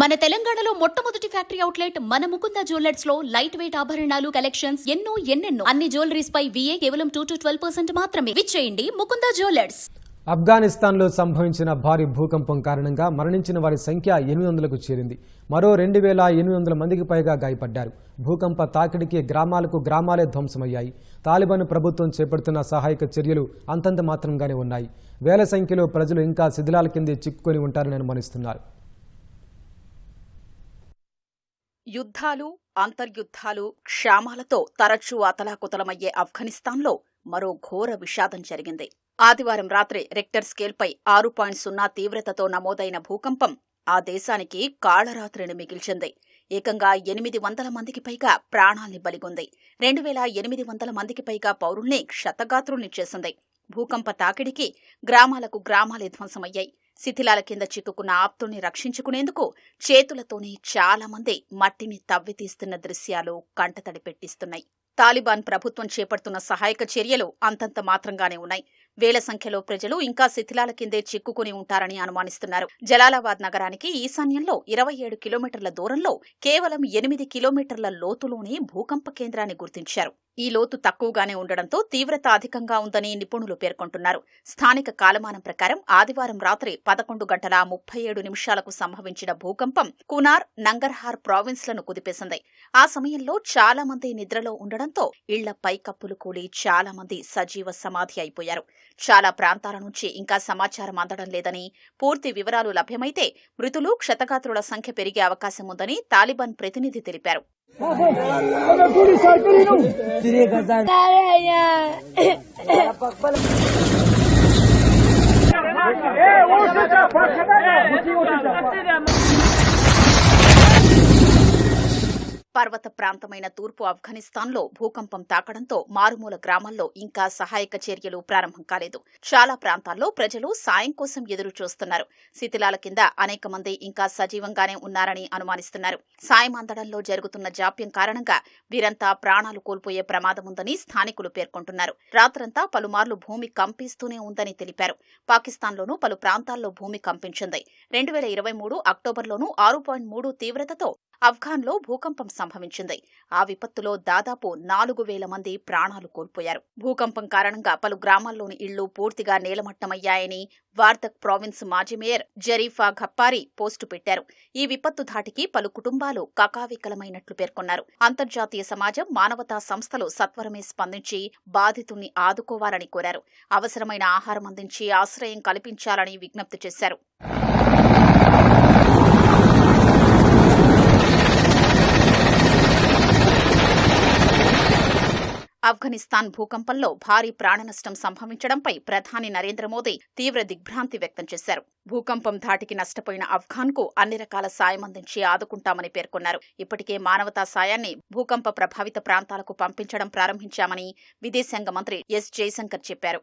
మన తెలంగాణలో మొట్టమొదటి ఫ్యాక్టరీ అవుట్లెట్ మన ముకుంద జ్యువెలర్స్లో లైట్ వెయిట్ ఆభరణాలు కలెక్షన్స్ ఎన్నో ఎన్నెన్నో. అన్ని జ్యువెలరీస్ పై విఏ కేవలం టూ టు ట్వెల్వ్ పర్సెంట్ మాత్రమే. విచ్చేయండి ముకుంద జ్యువెలర్స్. ఆఫ్ఘనిస్తాన్లో సంభవించిన భారీ భూకంపం కారణంగా మరణించిన వారి సంఖ్య ఎనిమిది వందలకు చేరింది. మరో రెండు వేల ఎనిమిది వందల మందికి పైగా గాయపడ్డారు. భూకంప తాకిడికి గ్రామాలకు గ్రామాలే ధ్వంసమయ్యాయి. తాలిబాన్ ప్రభుత్వం చేపడుతున్న సహాయక చర్యలు అంతంత మాత్రంగానే ఉన్నాయి. వేల సంఖ్యలో ప్రజలు ఇంకా శిథిలాల కిందే చిక్కుకొని ఉంటారని అనుమానిస్తున్నారు. యుద్ధాలు అంతర్యుద్ధాలు క్షామాలతో తరచూ అతలాకుతలమయ్యే ఆఫ్ఘనిస్తాన్లో మరో ఘోర విషాదం జరిగింది. ఆదివారం రాత్రి రెక్టర్ స్కేల్పై ఆరు పాయింట్ సున్నా తీవ్రతతో నమోదైన భూకంపం ఆ దేశానికి కాళరాత్రిని మిగిల్చింది. ఏకంగా ఎనిమిది వందల మందికి పైగా ప్రాణాల్ని బలిగొంది. రెండు వేల ఎనిమిది వందల మందికి పైగా పౌరుల్ని క్షతగాత్రుల్ని చేసింది. భూకంప తాకిడికి గ్రామాలకు గ్రామాలే ధ్వంసమయ్యాయి. శిథిలాల కింద చిక్కుకున్న ఆప్తుల్ని రక్షించుకునేందుకు చేతులతోనే చాలా మంది మట్టిని తవ్వితీస్తున్న దృశ్యాలు కంటతడి పెట్టిస్తున్నాయి. తాలిబాన్ ప్రభుత్వం చేపడుతున్న సహాయక చర్యలు అంతంత మాత్రంగానే ఉన్నాయి. వేల సంఖ్యలో ప్రజలు ఇంకా శిథిలాల కిందే చిక్కుకుని ఉంటారని అనుమానిస్తున్నారు. జలాలాబాద్ నగరానికి ఈశాన్యంలో ఇరవై ఏడు కిలోమీటర్ల దూరంలో కేవలం ఎనిమిది కిలోమీటర్ల లోతులోనే భూకంప కేంద్రాన్ని గుర్తించారు. ఈ లోతు తక్కువగానే ఉండడంతో తీవ్రత అధికంగా ఉందని నిపుణులు పేర్కొంటున్నారు. స్థానిక కాలమానం ప్రకారం ఆదివారం రాత్రి పదకొండు గంటల ముప్పై ఏడు నిమిషాలకు సంభవించిన భూకంపం కునార్ నంగర్హార్ ప్రావిన్స్లను కుదిపేసింది. ఆ సమయంలో చాలా మంది నిద్రలో ఉండడంతో ఇళ్ళ పైకప్పులు కూలి చాలా మంది సజీవ సమాధి అయిపోయారు. చాలా ప్రాంతాల నుంచి ఇంకా సమాచారం అందడం లేదని పూర్తి వివరాలు లభ్యమైతే మృతులు క్షతగాత్రుల సంఖ్య పెరిగే అవకాశం ఉందని తాలిబాన్ ప్రతినిధి తెలిపారు. ત્રીસ હજાર పర్వత ప్రాంతమైన తూర్పు ఆఫ్ఘనిస్తాన్లో భూకంపం తాకడంతో మారుమూల గ్రామాల్లో ఇంకా సహాయక చర్యలు ప్రారంభం కాలేదు. చాలా ప్రాంతాల్లో ప్రజలు సాయం కోసం ఎదురు చూస్తున్నారు శిథిలాల కింద అనేక మంది ఇంకా సజీవంగానే ఉన్నారని అనుమానిస్తున్నారు. సాయం అందడంలో జరుగుతున్న జాప్యం కారణంగా వీరంతా ప్రాణాలు కోల్పోయే ప్రమాదముందని స్థానికులు పేర్కొంటున్నారు. రాత్రంతా పలుమార్లు భూమి కంపిస్తూనే ఉందని తెలిపారు. పాకిస్తాన్లోనూ పలు ప్రాంతాల్లో భూమి కంపించింది. రెండు వేల ఇరవై మూడు అక్టోబర్లోనూ ఆరు పాయింట్ మూడు తీవ్రతతో ఆఫ్ఘాన్లో భూకంపం సంభవించింది. ఆ విపత్తులో దాదాపు నాలుగు వేల మంది ప్రాణాలు కోల్పోయారు. భూకంపం కారణంగా పలు గ్రామాల్లోని ఇళ్ళు పూర్తిగా నేలమట్టమయ్యాయని వార్తక్ ప్రావిన్స్ మాజీ మేయర్ జరీఫా ఘప్పారి పోస్టు పెట్టారు. ఈ విపత్తు ధాటికి పలు కుటుంబాలు కకావికలమైనట్లు పేర్కొన్నారు. అంతర్జాతీయ సమాజం మానవతా సంస్థలు సత్వరమే స్పందించి బాధితుల్ని ఆదుకోవాలని కోరారు. అవసరమైన ఆహారం అందించి ఆశ్రయం కల్పించాలని విజ్ఞప్తి చేశారు. ఆఫ్ఘనిస్తాన్ భూకంపంలో భారీ ప్రాణనష్టం సంభవించడంపై ప్రధాని నరేంద్ర మోదీ తీవ్ర దిగ్భ్రాంతి వ్యక్తం చేశారు. భూకంపం ధాటికి నష్టపోయిన ఆఫ్ఘాన్కు అన్ని రకాల సాయం అందించి ఆదుకుంటామని పేర్కొన్నారు. ఇప్పటికే మానవతా సాయాన్ని భూకంప ప్రభావిత ప్రాంతాలకు పంపించడం ప్రారంభించామని విదేశాంగ మంత్రి ఎస్ జయశంకర్ చెప్పారు.